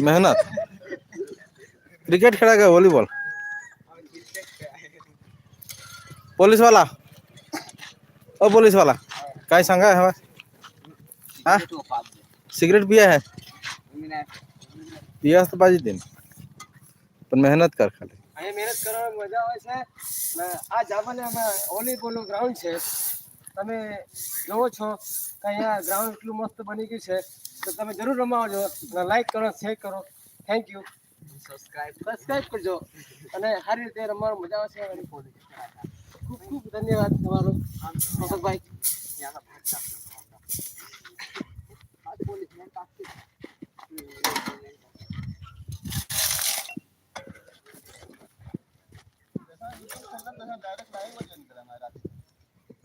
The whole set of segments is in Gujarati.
मेहनत क्रिकेट खेळा का व्हॉलीबॉल पोलीस वाला ओ पोलीस वाला काय सांगा हवा हा सिगरेट पिया है पिया તો પાજી દે પણ મહેનત કર ખાલી અહીંયા મહેનત કરવાની મજા આવે છે ને આ જાપાને અમે વોલીબોલનું ગ્રાઉન્ડ છે તમે જોવો છો કે અહીંયા ગ્રાઉન્ડ એટલું મસ્ત બની ગયું છે. તો તમે જરૂર રમાવજો લાઈક કરો શેર કરો. થેન્ક યુ સબસ્ક્રાઇબ સબસ્ક્રાઇબ કરજો. અને સારી રીતે રમવાનું મજા આવશે અને ખૂબ ખૂબ ધન્યવાદ તમારો. મોહકભાઈ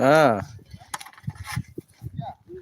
હા.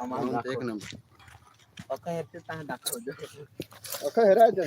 आम्हाला एक नंबर. अका हे ते दाखवतो अका हे राजा